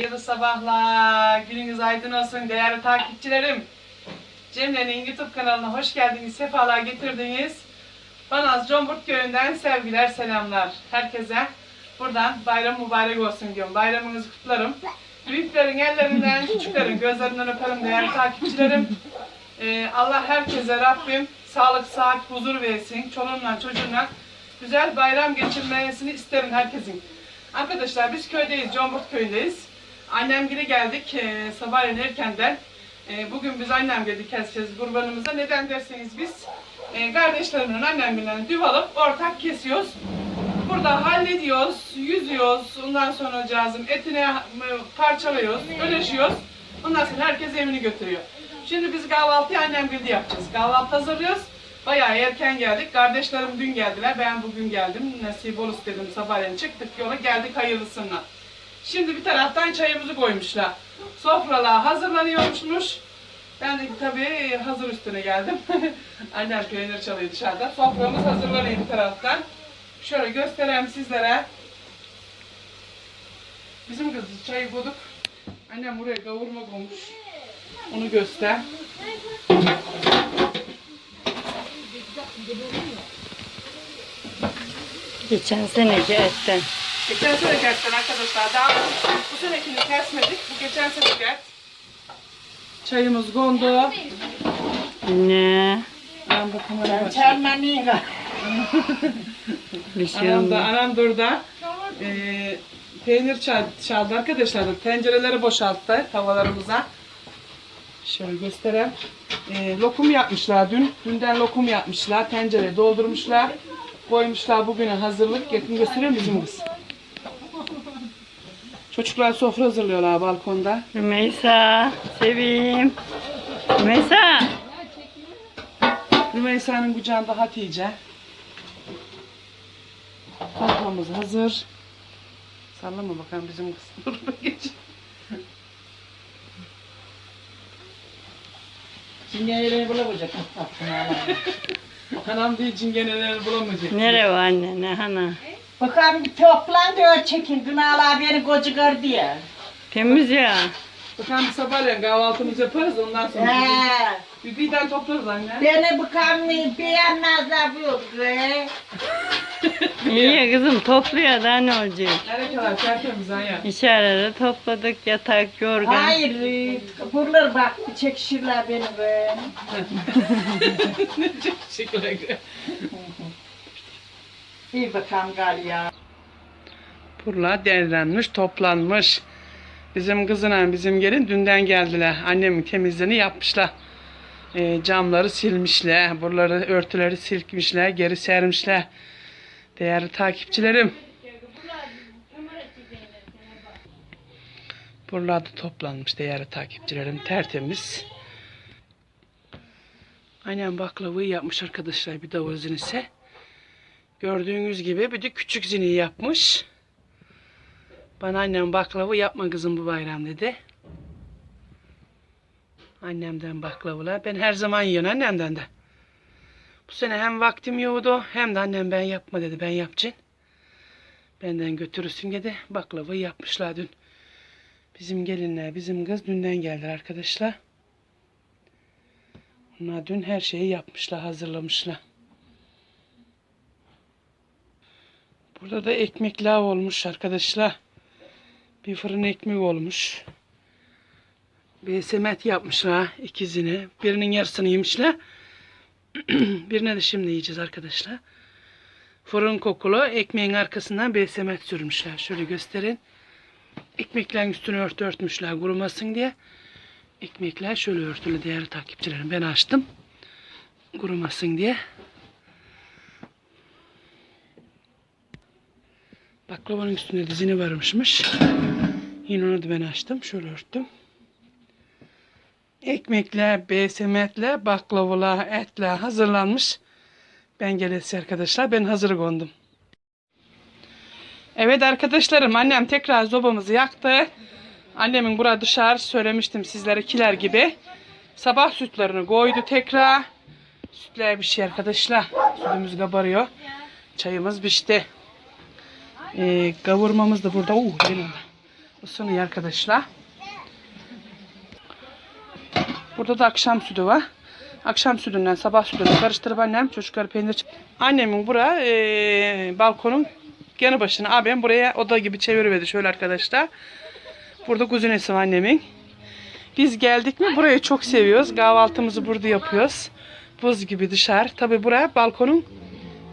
Hayırlı sabahlar. Gününüz aydın olsun değerli takipçilerim. Cemre'nin YouTube kanalına hoş geldiniz. Sefalar getirdiniz. Banaz Comburt Köyü'nden sevgiler, selamlar. Herkese buradan bayram mübarek olsun diyorum. Bayramınızı kutlarım. Büyüklerin ellerinden, küçüklerin gözlerinden öperim değerli takipçilerim. Ee, Allah herkese Rabbim sağlık, sıhhat, huzur versin. Çoluğunla, çocuğunla güzel bayram geçirmesini isterim herkesin. Arkadaşlar biz köydeyiz, Comburt köyündeyiz. Annem gibi geldik e, sabahleyin erkenden. E, bugün biz annem geldik keseceğiz kurbanımıza. Neden derseniz biz e, kardeşlerimle annemle düv alıp ortak kesiyoruz. Burada hallediyoruz, yüzüyoruz. Ondan sonra cazım etine e, parçalıyoruz, bölüşüyoruz. Ondan sonra herkes evini götürüyor. Şimdi biz kahvaltıyı annem gibi yapacağız. Kahvaltı hazırlıyoruz. Bayağı erken geldik. Kardeşlerim dün geldiler. Ben bugün geldim. Nasip ol istedim. Sabahleyin çıktık yola geldik hayırlısına. Şimdi bir taraftan çayımızı koymuşlar. Sofralar hazırlanıyormuşmuş. Ben de tabii hazır üstüne geldim. Annem peynir çalıyor dışarıda. Soframız hazırlanıyor bir taraftan. Şöyle göstereyim sizlere. Bizim kız çayı koyduk. Annem buraya kavurma koymuş. Onu göster. Geçen seneki etten. Geçen sene gerçekten arkadaşlar daha bu senekini kesmedik. Bu geçen sene et. Çayımız kondu. Ne? Ben bu kameraya. Bir şey Anam da, olmaz. anam da orada eee peynir çal, çaldı arkadaşlar. Tencereleri boşalttı tavalarımıza. Şöyle göstereyim. Eee, lokum yapmışlar dün. Dünden lokum yapmışlar. Tencereye doldurmuşlar. Koymuşlar bugüne hazırlık. Yakın gösteriyor bizim kız. Çocuklar sofra hazırlıyorlar balkonda. Rümeysa, seveyim. Rümeysa. Rümeysa'nın kucağında Hatice. Soframız hazır. Sallama bakalım bizim kız. Geç. Çingeneleri bulamayacak. Anam diye cingeneleri bulamayacak. Nere var anne, ne hana? Bakalım bir toplan diyor çekin. Günahlar beni koca diye. Temiz ya. Bakalım bir sabahleyin kahvaltımızı yaparız ondan sonra. He. Bir birden toplarız anne. Beni bakalım beğenmezler bu yok. be. İyi ya kızım topluyor da ne olacak? Nereye kadar tertemiz ha ya. İçeride topladık yatak, yorgan. Hayır. Buralar bak bir çekişirler beni be. ne çok şıklar. Bir bakalım gal ya. Buralar derlenmiş, toplanmış. Bizim kızına bizim gelin dünden geldiler. Annemin temizliğini yapmışlar. Ee, camları silmişler. Buraları örtüleri silkmişler. Geri sermişler. Değerli takipçilerim. Buralarda toplanmış değerli takipçilerim. Tertemiz. Annem baklavayı yapmış arkadaşlar. Bir davul ise. Gördüğünüz gibi bir de küçük zini yapmış. Bana annem baklava yapma kızım bu bayram dedi. Annemden baklavalar. Ben her zaman yiyorum annemden de. Bu sene hem vaktim yoktu hem de annem ben yapma dedi. Ben yapacaksın. Benden götürürsün dedi. Baklava yapmışlar dün. Bizim gelinler, bizim kız dünden geldiler arkadaşlar. Onlar dün her şeyi yapmışlar, hazırlamışlar. Burada da ekmek lav olmuş arkadaşlar. Bir fırın ekmek olmuş. Bir semet yapmışlar ikizini. Birinin yarısını yemişler. Birine de şimdi yiyeceğiz arkadaşlar. Fırın kokulu ekmeğin arkasından bir semet sürmüşler. Şöyle gösterin. Ekmeklerin üstünü örtü örtmüşler kurumasın diye. Ekmekler şöyle örtülü değerli takipçilerim. Ben açtım. Kurumasın diye. Baklavanın üstünde dizini varmışmış. Yine onu da ben açtım. Şöyle örttüm. Ekmekler, besemetler, baklavalar, etler hazırlanmış. Ben gelesi arkadaşlar. Ben hazır kondum. Evet arkadaşlarım annem tekrar zobamızı yaktı. Annemin burada dışarı söylemiştim sizlere kiler gibi. Sabah sütlerini koydu tekrar. Sütler bir şey arkadaşlar. Sütümüz kabarıyor. Çayımız pişti. Ee, kavurmamız da burada. Uh, benim de. ısınıyor arkadaşlar. Burada da akşam sütü var. Akşam sütünden sabah sütünü karıştırıp annem çocuklar peynir Annemin bura eee, balkonun yanı başına. Abim buraya oda gibi çeviriverdi şöyle arkadaşlar. Burada kuzinesi var annemin. Biz geldik mi burayı çok seviyoruz. Kahvaltımızı burada yapıyoruz. Buz gibi dışarı. Tabi buraya balkonun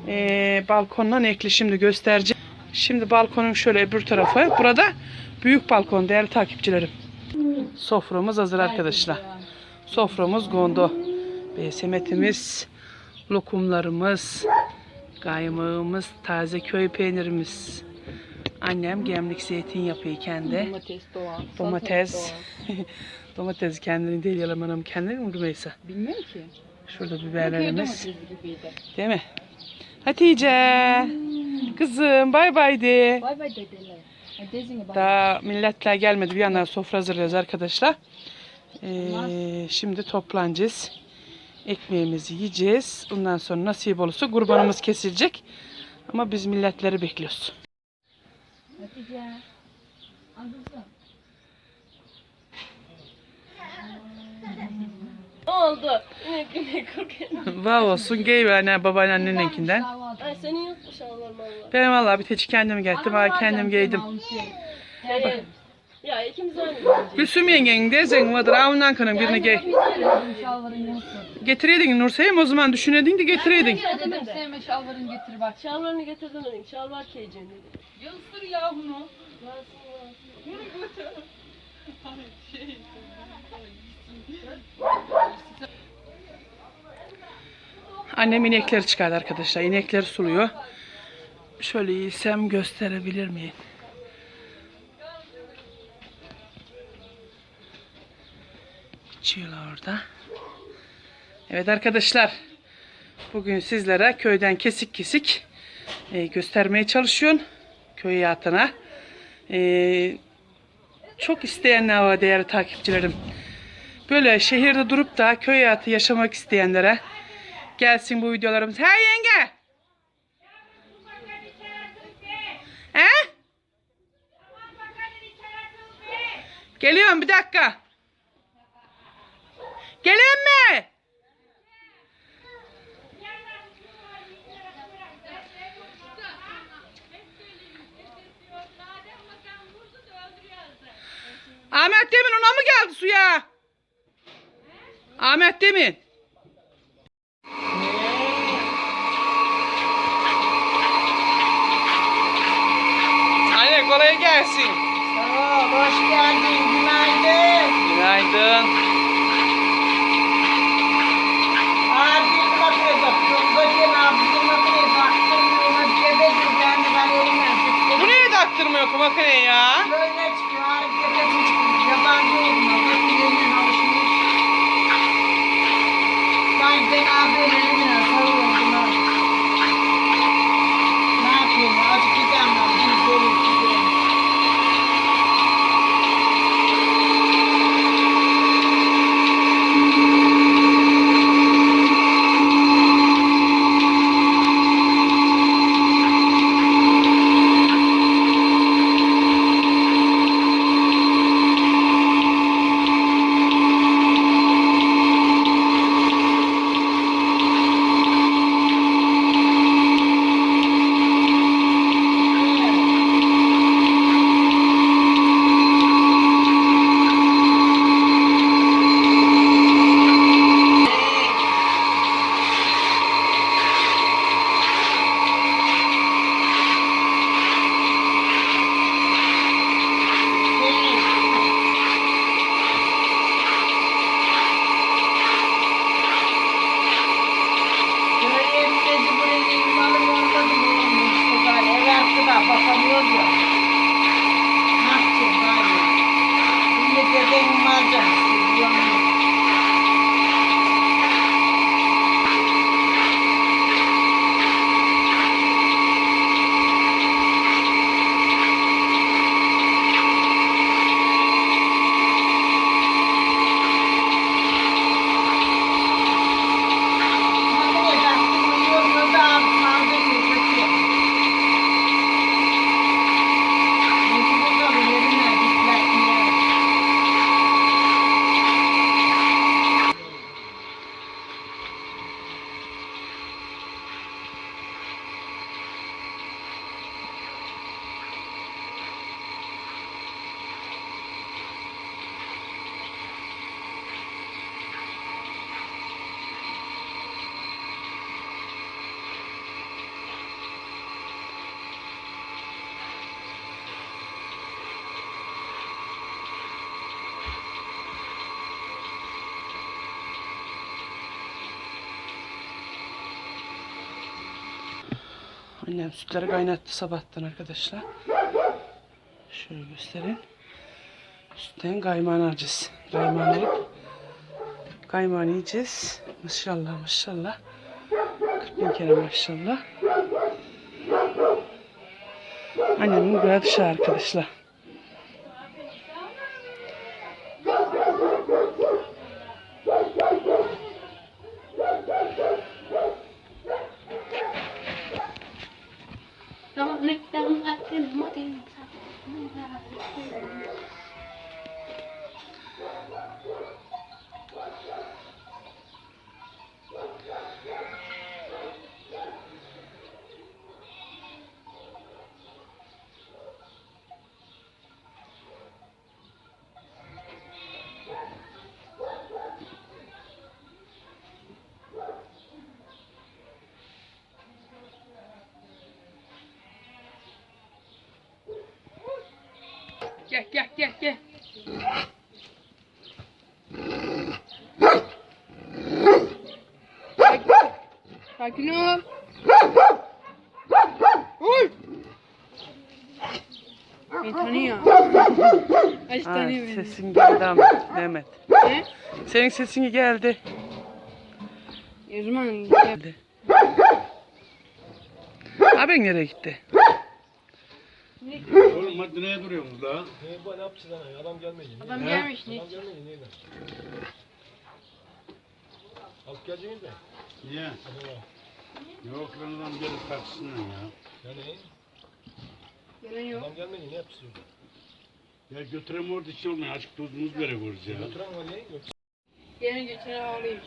eee balkondan ekli şimdi göstereceğim. Şimdi balkonun şöyle öbür tarafı. Burada büyük balkon değerli takipçilerim. Soframız hazır arkadaşlar. Soframız gondo. Besemetimiz, lokumlarımız, kaymağımız, taze köy peynirimiz. Annem gemlik zeytin yapıyor kendi. Domates doğal. Domates. Domates kendini değil yalamanım kendini mi Rümeysa? Bilmiyorum ki. Şurada biberlerimiz. Değil mi? Hatice. Kızım bay bay de. Bay bay bay. Daha milletler gelmedi. Bir yandan sofra hazırlıyoruz arkadaşlar. Ee, şimdi toplanacağız. Ekmeğimizi yiyeceğiz. Ondan sonra nasip olursa kurbanımız kesilecek. Ama biz milletleri bekliyoruz. Hatice. Anladın oldu? Vav olsun gey anne babaanneninkinden. Ay seni yutmuş Allah'ım Allah. Ben vallahi bir teçi kendim gittim. Ha, kendim giydim. Ya ikimiz aynı. Gülsüm yengen de zen vardır. Ha, ondan kanım birini giy. Getireydin Nurseyim o zaman düşünedin de getireydin. Dedim de. Sevme şalvarını getir bak. Şalvarını getirdim dedim. Şalvar giyeceğim dedim. Yansır ya bunu. Annem inekleri çıkardı arkadaşlar. İnekleri suluyor. Şöyle iyiysem gösterebilir miyim? İçiyorlar orada. Evet arkadaşlar. Bugün sizlere köyden kesik kesik e, göstermeye çalışıyorum. Köy hayatına. E, çok isteyenler var değerli takipçilerim. Böyle şehirde durup da köy hayatı yaşamak isteyenlere gelsin bu videolarımız. Hey yenge! He? Geliyorum bir dakika. Gelin mi? Ahmet Demin ona mı geldi suya? Ahmet Demin. Anne kolay gelsin. Sağ ol, hoş geldin, günaydın. Günaydın. Abi makineye bakıyorum, bakayım abi makineye baktım, ona cebe ben de ben elimden tuttum. Bu niye taktırmıyor ki makineyi ya? Böyle árvore. Annem sütleri kaynattı sabahtan arkadaşlar. Şöyle göstereyim. Sütten kaymağını alacağız. Kaymağını alıp kaymağını yiyeceğiz. Maşallah maşallah. 40 bin kere maşallah. Annemin dışarı arkadaşlar. Gel gel gel gel. Sakin ol. Oy. Beni tanıyor. Aç Ha, tanıyor beni. sesin geldi ama Mehmet. Ne? Senin sesin geldi. Yazman Geldi. Abin nereye gitti? Neye duruyorsunuz la? adam gelmiş ne? Alıp geleceğiniz mi? Niye? Yok lan adam gelip karşısından ya. Yani Gelen yok. adam gelmedi ne yapacağız orada? Ya götürem orada hiç olmuyor. Açık tozumuz veriyoruz ya. Oturan var ya. Yok. Gelen geçene ağlayayım.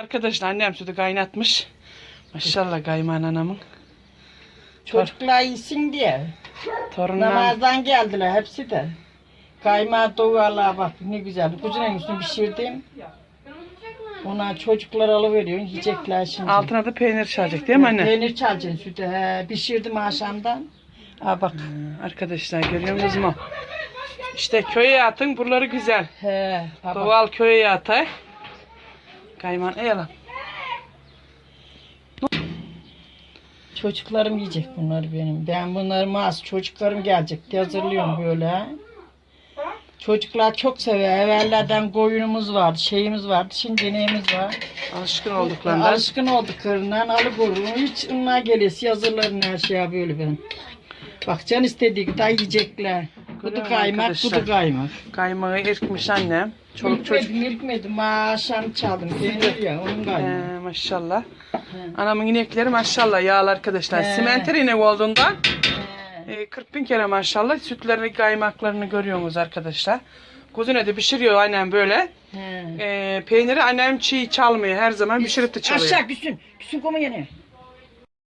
Arkadaşlar annem sütü kaynatmış. Maşallah kayman anamın. Çocuklar iyisin diye. Torunlar. Namazdan geldiler hepsi de. Kaymağı doğuyorlar bak ne güzel. Kuzuların üstünü pişirdim. Ona çocuklar alıveriyorsun yiyecekler şimdi. Altına da peynir çalacak değil mi anne? Peynir çalacaksın sütü. He, pişirdim akşamdan. Ha bak. Arkadaşlar görüyor musunuz mu? İşte köy hayatın buraları güzel. He. Doğal köy hayatı. Kayman eyalan. Çocuklarım yiyecek bunları benim. Ben bunları az çocuklarım gelecek diye hazırlıyorum böyle. Çocuklar çok seviyor. Evvellerden koyunumuz vardı, şeyimiz vardı. Şimdi neyimiz var? Alışkın olduklarından. Alışkın olduklarından alıkorurum. Hiç onlar gelesi hazırlarım her şeye böyle ben. Bak can istediği kadar yiyecekler. Kudu Görüyorum kaymak, arkadaşlar. kudu kaymak. Kaymağı erkmiş annem. Çoluk çocuk. İlkmedim, ilkmedim. Akşam çaldım. Peynir ya, onun kaymağı. Ee, maşallah. Anamın inekleri maşallah yağlı arkadaşlar. He. Simenter inek olduğundan He. e, 40 bin kere maşallah sütlerini kaymaklarını görüyorsunuz arkadaşlar. Kuzine de pişiriyor annem böyle. E, peyniri annem çiğ çalmıyor. Her zaman pişirip de çalıyor. Aşağı küsün. Küsün koma yine.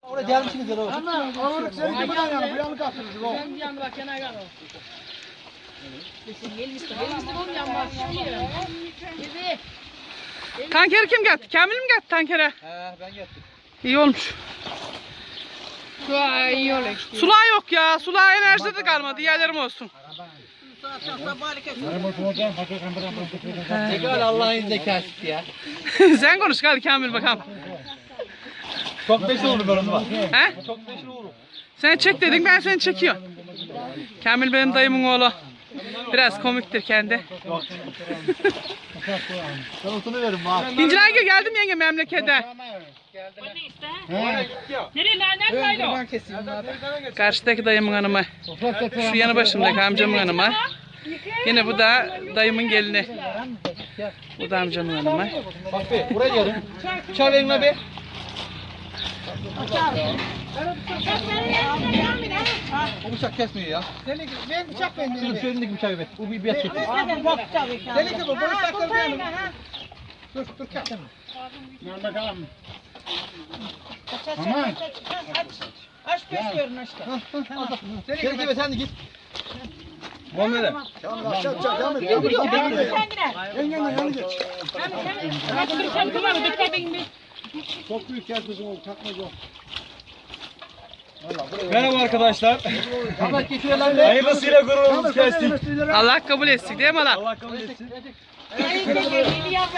Oraya gelmişsiniz de o. Ana, onu sen de bana yani. Bu yanı kaçırırız o. Ben bir anda bak kenara gel. Tankeri kim geldi? Kamil mi geldi tankere? He ben gittim. İyi olmuş. An iyi olur işte. Sula yok ya. Sula enerjide de kalmadı. Yerlerim olsun. Tekrar Allah'ın kaçtı ya. Sen konuş gel Kamil bakalım. Çok beşi oldu ben onu. He? Çok beşi oldu. Sen çek dedin ben seni çekiyorum. Kamil benim dayımın oğlu. Biraz komiktir kendi. Otunu veririm bak. İnciragül geldim yenge memlekete. Karşıdaki dayımın hanımı. Şu yanı başımdaki amcamın hanımı. Yine bu da dayımın gelini. Bu da amcamın hanımı. Bak be buraya gelin. Çay verin be. O bıçak kesmiyor ya. Senin ben bıçak ben. Şunun şu elindeki bıçağı ver. Bu bir bet getir. Senin gibi bu bıçakları benim. Dur dur kes. Ben bakalım. Aç besliyorum aşkım. Senin gibi sen de git. Muammer'e. Çok büyük kes bizim oldu. Takma yok. Merhaba arkadaşlar. Ahmet geçiyor lan be. Hayırlısıyla gururumuzu kestik. Allah kabul etsin değil mi lan? Allah kabul etsin.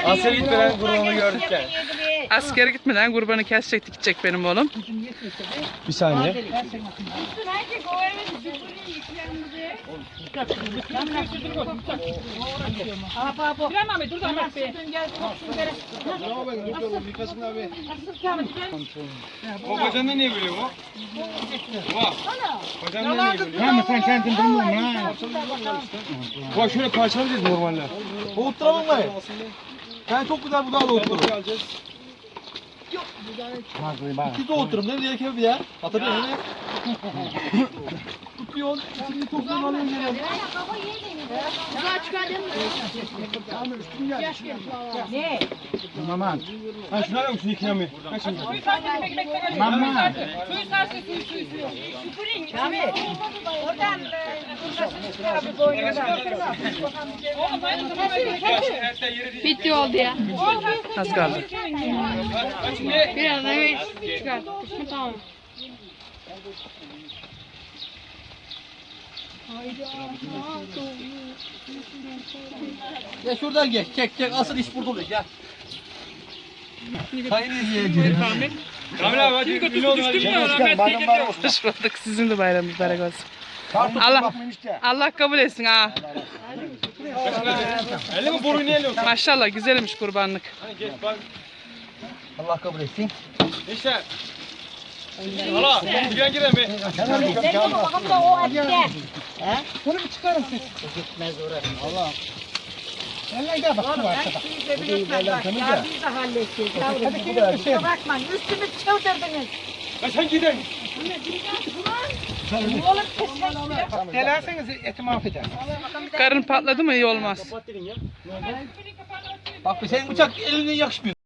Asya'ya gitmeden gururunu gördük yani. Askere gitmeden kurbanı kesecek gidecek benim oğlum. Bir saniye. O bacandan niye gülüyor o? Baba. Bacandan niye gülüyor? Tamam sen kendin bilmiyorsun ha. Bak şöyle parçalayacağız normalde. Boğutturamam ben. Ben çok güzel budağı boğutturum. İki doğutturum değil mi? Diğer kebe bir ya. Hatırlıyor musun? Tutuyor. Şimdi topluyorum alıyorum geliyorum. Aman. Ha şunu alır mısın ikna mı? Ha şimdi. Mama. Oradan Bitti oldu ya. Az kaldı. Biraz daha çıkar. Tamam. Ya şuradan geç. Çek çek. Asıl iş burada oluyor. Gel. Hayır izleyeceğim. Kamil abi hadi ünlü oldun hadi. Hoş bulduk. Sizin de bayramınız mübarek olsun. Allah, Allah kabul etsin ha. Elle mi boruyu niye eliyorsun? Maşallah güzelmiş kurbanlık. Hani geç bak. Allah kabul etsin. İşte. Hala. Giren giren be. Bunu bir çıkarın siz. Gitmez orası. Allah. Sen gel bak. şu arkada. Ya biz de halledeceğiz. Yavrum. Kusura bakmayın. Üstümü çıldırdınız. Ha sen kesmek Delerseniz eti mahveder. Karın patladı mı iyi olmaz. Bak be senin bıçak eline yakışmıyor.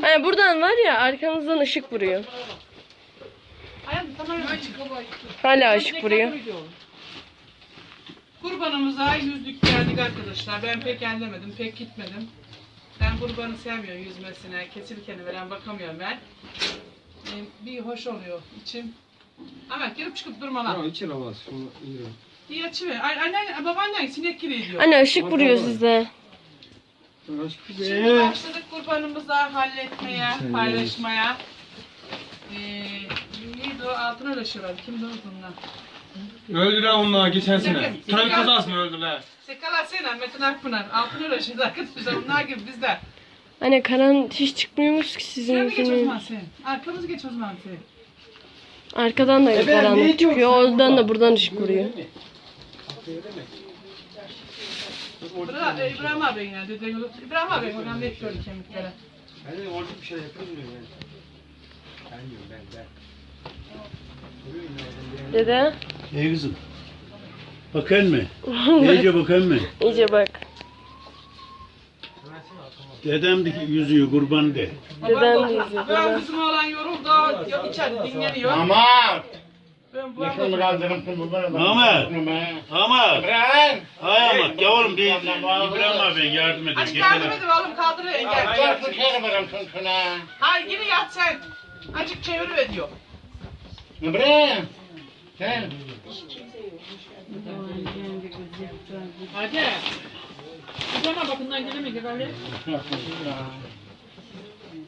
Hani buradan var ya arkanızdan ışık vuruyor. Hala ışık vuruyor. Kurbanımıza yüzlük geldik arkadaşlar. Ben pek ellemedim, pek gitmedim. Ben kurbanı sevmiyorum yüzmesine, kesilkeni veren bakamıyorum ben. Ee, bir hoş oluyor içim. Ama girip çıkıp durma lan. İçeri alamaz. Şunu indirelim. İyi açıver. Ay, annen, babaannen sinek giriyor diyor. Anne ışık vuruyor size. Şimdi başladık kurbanımızı halletmeye, paylaşmaya. Ee, o? Altın uğraşıyorlar. Kimdi o bunlar? Öldüler onlar geçen sene. Trafik kazası mı öldüler? Sekala Sena, Metin Akpınar. Altın uğraşıyorlar arkadaşlar. Bunlar gibi biz de. Anne karan hiç çıkmıyormuş ki sizin Şöyle geç o yüzünüz. zaman sen. Arkamızı geç o zaman sen. Arkadan da karanlık çıkıyor. Oradan da buradan ışık vuruyor. Burada İbrahim abi yine dedi. İbrahim abi oradan bekliyor kemikleri. Hani orada bir şey mu yani? Ben diyorum ben ben. Dede Ey kızım. Bakın mı? İyice bakın mı? iyice bak. Dedem de yüzüğü kurban de. Deden de izliyor. Ben kızım olan yoruldu. İçeride dinleniyor. Ama Ben bu anda Ahmet. Ahmet. Hay Ahmet yavrum bir İbrahim abi yardım edin. Hadi yardım edin oğlum kaldırıyor engel. Hayır yine yat sen. Azıcık çeviriver diyor. Hadi. Bir tane bakımdan gidemedik Ali.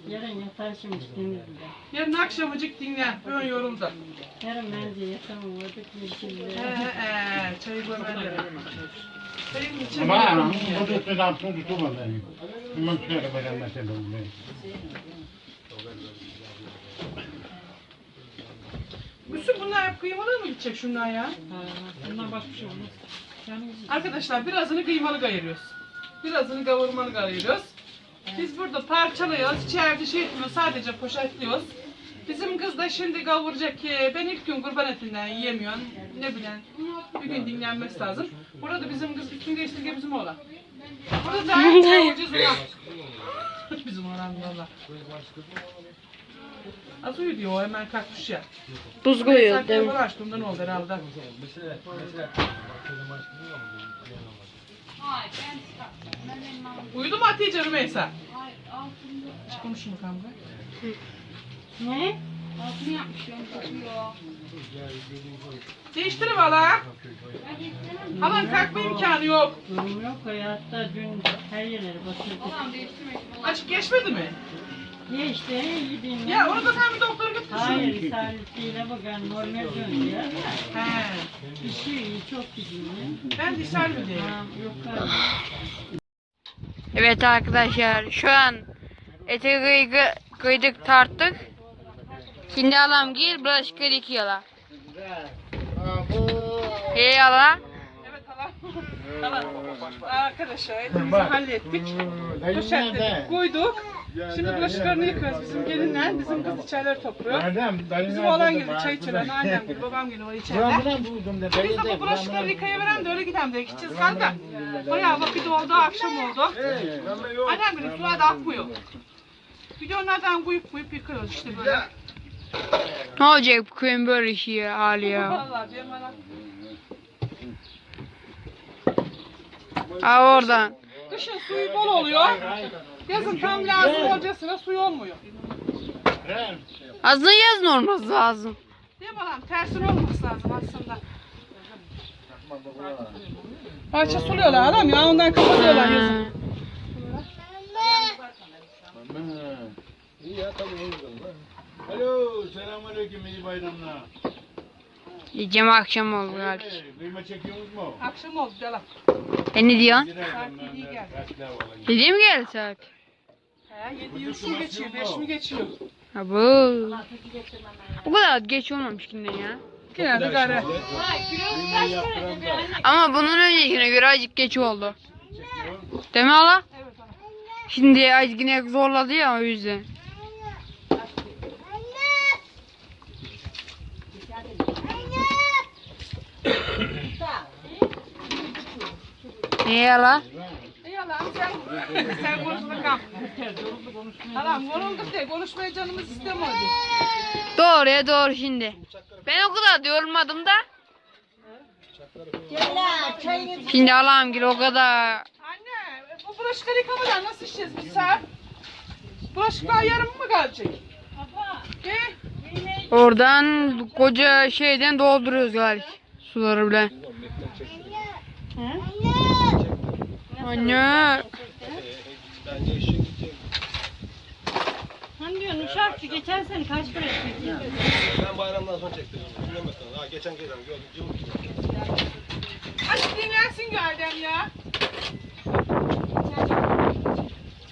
Yarın yatar şimdi denizde. Yarın akşamıcık dinlen. Ön yoruldu. Yarın bence yatamam orada şimdi. He he. Çayı koyman gerek. Çayın için Ama bu da tutan tutma beni. Hemen şöyle böyle mesela Müslüm bunlar hep kıymalı mı gidecek şundan ya? Bundan başka bir şey olmaz. Arkadaşlar birazını kıymalı ayırıyoruz. Birazını kavurmalı ayırıyoruz. Biz burada parçalıyoruz. İçeride şey etmiyoruz. Sadece poşetliyoruz. Bizim kız da şimdi kavuracak ki ben ilk gün kurban etinden yiyemiyorum. Ne bileyim. Bir gün dinlenmesi lazım. Burada bizim kız bütün geçtiği bizim oğlan. Burada da kavuracağız ona. bizim oğlan valla. Az uyu diyor hemen kalkmış ya. Buz koyuyor Sen değil mi? telefonu açtığımdan oldu herhalde. Uyudu mu Hatice Rümeysa? Hiç konuşma kavga. Ne? Değiştirin valla. Halan kalkma imkanı yok. Durum yok hayatta dün her yerleri batırdık. Açık geçmedi mi? Ya işte yediğin. Ya onu da sen bir doktora götür. Hayır ishaletiyle bakın normal döndü ya. He. İşi iyi çok gidiyor. Ben de ishal mi diyeyim? Tamam yok hayır. Evet arkadaşlar şu an eti kıygı, kıydık tarttık. Şimdi alam gel bulaşıkları yıkıyorlar. Hey ala. Evet. Hala. Arkadaşlar etimizi hallettik. Poşetledik, koyduk. Şimdi bulaşıklarını yıkıyoruz bizim gelinler. Bizim kız içerileri topluyor. Bizim oğlan geldi çay içiyor. Annem geldi, babam geldi o içeride. Biz de bu bulaşıkları yıkayıveren de öyle gidelim diye gideceğiz kanka. Bayağı vakit oldu, akşam oldu. Annem dedi sular da akmıyor. Bir de onlardan kuyup kuyup yıkıyoruz işte böyle. Ne olacak bu köyün böyle işi hali ya. Vallahi diyorum bana. Ha oradan. Kışın suyu bol oluyor. Yazın tam lazım olacağına suyu olmuyor. Aslında yazın olması lazım. Değil mi lan? Tersine olması lazım aslında. Bahçe suluyorlar adam ya ondan kapatıyorlar yazın. Alo, selamünaleyküm iyi bayramlar. Yiyeceğim akşam oldu galiba. Kıyma çekiyorsunuz mu? Akşam oldu yalan. E ne diyorsun? Saat 7'yi geldi. Dediğim geldi saat. He 7'yi 3 mü geçiyor 5 mi geçiyor? Ha bu. Bu kadar geç olmamış günden ya. Genelde gari. Ama bunun öncekine göre azıcık geç oldu. Değil mi hala? Şimdi azıcık yine zorladı ya o yüzden. Ne hala? Yalan sen, sen konuş bakalım. Tamam yorulduk de konuşmaya canımız istemiyor de. Doğru ya doğru şimdi. Ben o kadar da yorulmadım da. Şimdi Allah'ım gel o kadar. Anne bu bulaşıkları yıkamadan nasıl içeceğiz biz saat? Bulaşıklar yarım mı kalacak? De. Oradan koca şeyden dolduruyoruz galiba. Suları bile. Anne. Hani diyorsun uşakçı geçen sene kaç para etmek Ben bayramdan sonra çektim. Bilmem Ha geçen gelen gördüm. Cıvık gibi. Açık dinlensin Gardem ya.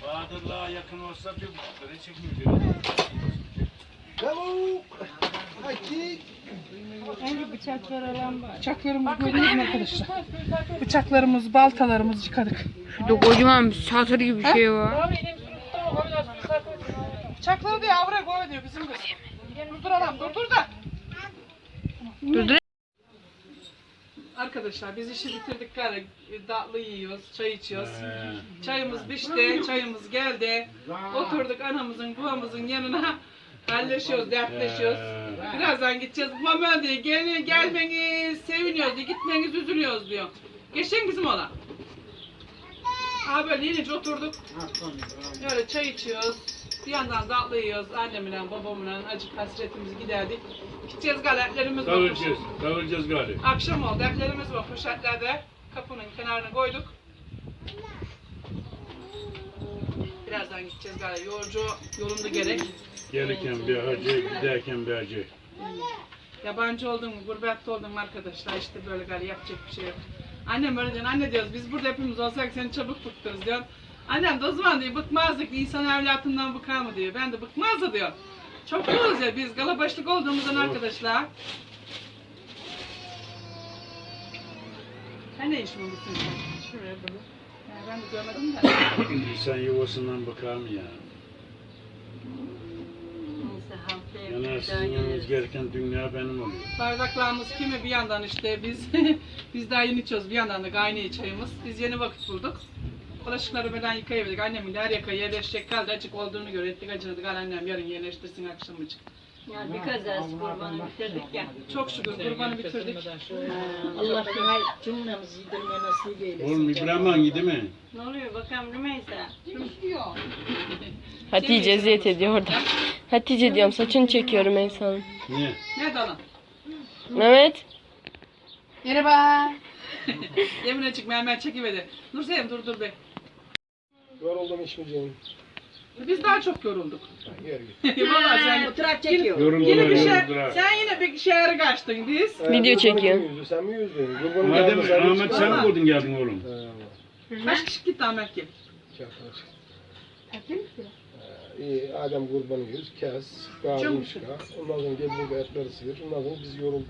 Bahadırlığa yakın olsa bir buçukları çekmiyor. Yavuk. Hadi. Önce bıçaklar alan var. Bıçaklarımız gördünüz mü arkadaşlar? Bıçaklarımız, baltalarımızı yıkadık. Şurada kocaman bir satır gibi bir şey var. Bıçakları da yavruya koy diyor bizim kız. Durdur adam durdur da. Dur dur. Arkadaşlar biz işi bitirdik gari. Tatlı yiyoruz, çay içiyoruz. Çayımız pişti, çayımız geldi. Oturduk anamızın, babamızın yanına. Halleşiyoruz, dertleşiyoruz. Birazdan gideceğiz. Mama diyor, gel, gelmeniz seviniyoruz diyor, gitmeniz üzülüyoruz diyor. Geçen bizim ona. Abi böyle iyice oturduk. Böyle çay içiyoruz. Bir yandan tatlı yiyoruz. Annemle babamla acık hasretimizi giderdik. Gideceğiz galetlerimiz var. Kavuracağız. Kavuracağız gari. Akşam oldu. Etlerimiz var poşetlerde. Kapının kenarına koyduk. Birazdan gideceğiz galiba. Yolcu yolunda gerek. Gelirken bir hacı, giderken bir hacı. Yabancı oldum, gurbette oldum arkadaşlar. İşte böyle galiba yapacak bir şey yok. Annem öyle diyor. Anne diyoruz biz burada hepimiz olsak seni çabuk bıktırız diyor. Annem de o zaman diyor bıkmazdık. İnsan evlatından bıkar mı diyor. Ben de bıkmazdı diyor. Çok cooluz ya biz galabaşlık olduğumuzdan arkadaşlar. Sen ne işin olursun? Şuraya bunu. Ben de görmedim de. İnsan yuvasından bakar mı ya? Neyse haftaya Yani bir daha sizin yanınız gereken dünya benim oluyor. Bardaklarımız kimi bir yandan işte biz biz daha yeni içiyoruz bir yandan da kaynağı çayımız. Biz yeni vakit bulduk. Bulaşıkları birden yıkayabildik. Annemin de her yaka yerleşecek kaldı. Açık olduğunu göre ettik acıladık. Al annem yarın yerleştirsin akşamıcık. Ya bir kazası kurbanı bitirdik ya. Çok şükür kurbanı bitirdik. Allah cümle cümlemizi yedirme nasip eylesin. Oğlum İbrahim hangi değil mi? Ne oluyor bakalım Rümeysa? Hatice eziyet ediyor orada. Hatice diyorum saçını çekiyorum Elsa'nın. Niye? Ne dana? Mehmet. Merhaba. Yemin açık Mehmet çekivedi. Zeynep dur dur be. Yoruldum içmeyeceğim. Biz daha çok yorulduk. Yer git. Vallahi sen Oturak çekiyor. Yoruldular, yine bir şey, yoruldular. sen yine bir şehre kaçtın biz. Video çekiyor. Sen mi yüzdün? Kurbanın Madem sen Ahmet sen mi koydun geldin oğlum? Kaç kişi gitti Ahmet ki? İyi, Adem kurbanı yüz, kes, gazını çıkar. Ondan sonra gel burada etleri sıyır. Ondan sonra biz yorulduk.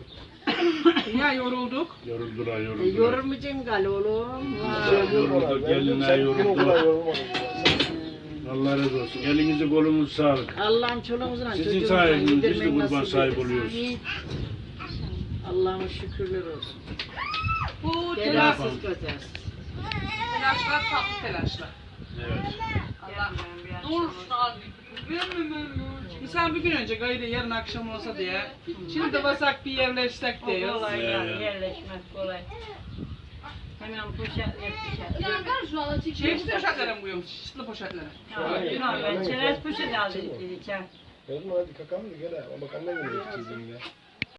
Ya yorulduk. Yoruldular, E, yoruldular. yorulmayacağım gal oğlum. Şey Vay. yorulmalar. Ben gelinler sen yoruldu. yorulmadın. Allah razı olsun. Elinize kolunuz sağlık. Allah'ım çoluğumuzdan Sizin çocuğumuzdan sayenizde biz de yedirmeyi kurban nasip sahibi eylesin. oluyoruz. Allah'ım şükürler olsun. Bu telaş, Belasız kazasız. telaşlar tatlı telaşlar. Evet. Allah dur abi. Sen bir gün önce gayrı yarın akşam olsa diye. Şimdi de basak bir yerleşsek diyoruz. Kolay yani yerleşmek kolay. Hemen poşet. Şey poşetlere mi koyuyormuş? Çıtlı poşetlere. Ben çerez poşeti aldım. Yazma hadi kakalım da gel ha. Bak annem geliyor çizdiğinde.